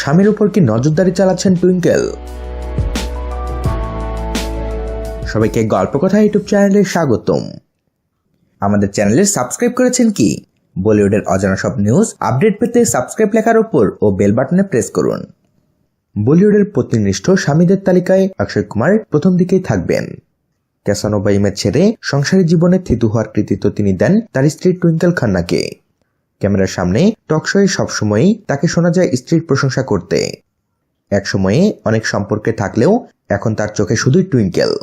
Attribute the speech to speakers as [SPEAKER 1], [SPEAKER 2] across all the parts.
[SPEAKER 1] স্বামীর উপর কি নজরদারি চালাচ্ছেন টুইঙ্কেল? সবাইকে গল্প কথা ইউটিউব চ্যানেলে স্বাগতম। আমাদের চ্যানেলে সাবস্ক্রাইব করেছেন কি? বলিউডের অজানা সব নিউজ, আপডেট পেতে সাবস্ক্রাইব লেখার উপর ও বেল বাটনে প্রেস করুন। বলিউডের প্রতিনিষ্ঠ স্বামীদের তালিকায় অক্ষয় কুমার প্রথম দিকেই থাকবেন। ক্যাসানোভা ইমেজ ছেড়ে সংসারী জীবনে থিতু হওয়ার কৃতিত্ব তিনি দেন তার স্ত্রী টুইঙ্কেল খান্নাকে। ক্যামেরার সামনে টকশোয়ে সবসময়ই তাকে শোনা যায় স্ত্রীর প্রশংসা করতে। এক সময়ে অনেক সম্পর্কে থাকলেও এখন তার চোখে শুধুই টুইঙ্কেল।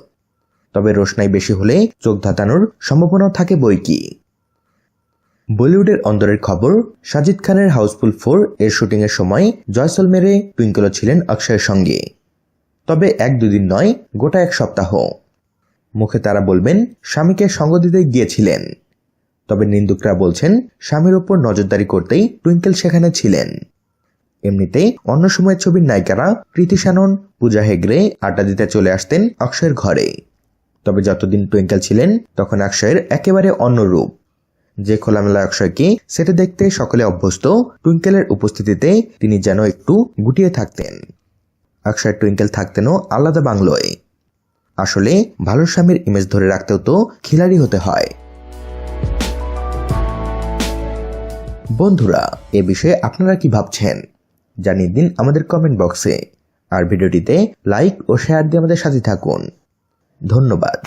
[SPEAKER 1] তবে রোশনাই বেশি হলে চোখ ধাঁধানোর সম্ভাবনাও থাকে বই কি। বলিউডের অন্দরের খবর, সাজিদ খানের হাউসফুল ফোর এর শুটিংয়ের সময় জয়সলমেরে টুইঙ্কেলও ছিলেন অক্ষয়ের সঙ্গে। তবে এক দুদিন নয়, গোটা এক সপ্তাহ। মুখে তারা বলবেন, স্বামীকে সঙ্গ দিতে গিয়েছিলেন। তবে নিন্দুকরা বলছেন, স্বামীর ওপর নজরদারি করতেই টুইঙ্কেল সেখানে ছিলেন। এমনিতে অন্য সময়ের ছবির নায়িকারা প্রীতি শ্যানন পূজা হেগড়ে আড্ডা দিতে চলে আসতেন অক্ষয়ের ঘরে। তবে যতদিন টুইঙ্কেল ছিলেন, তখন অক্ষয়ের একেবারে অন্য রূপ। যে খোলামেলা অক্ষয়কে সেটা দেখতে সকলে অভ্যস্ত, টুইঙ্কেলের উপস্থিতিতে তিনি যেন একটু গুটিয়ে থাকতেন। অক্ষয় টুইঙ্কেল থাকতেনও আলাদা বাংলোয়। আসলে ভালো স্বামীর ইমেজ ধরে রাখতেও তো খিলাড়ি হতে হয়। বন্ধুরা, এ বিষয়ে আপনারা কি ভাবছেন? জানিয়ে দিন আমাদের কমেন্ট বক্সে আর ভিডিওটিতে লাইক ও শেয়ার দিয়ে আমাদের সাথে থাকুন। ধন্যবাদ।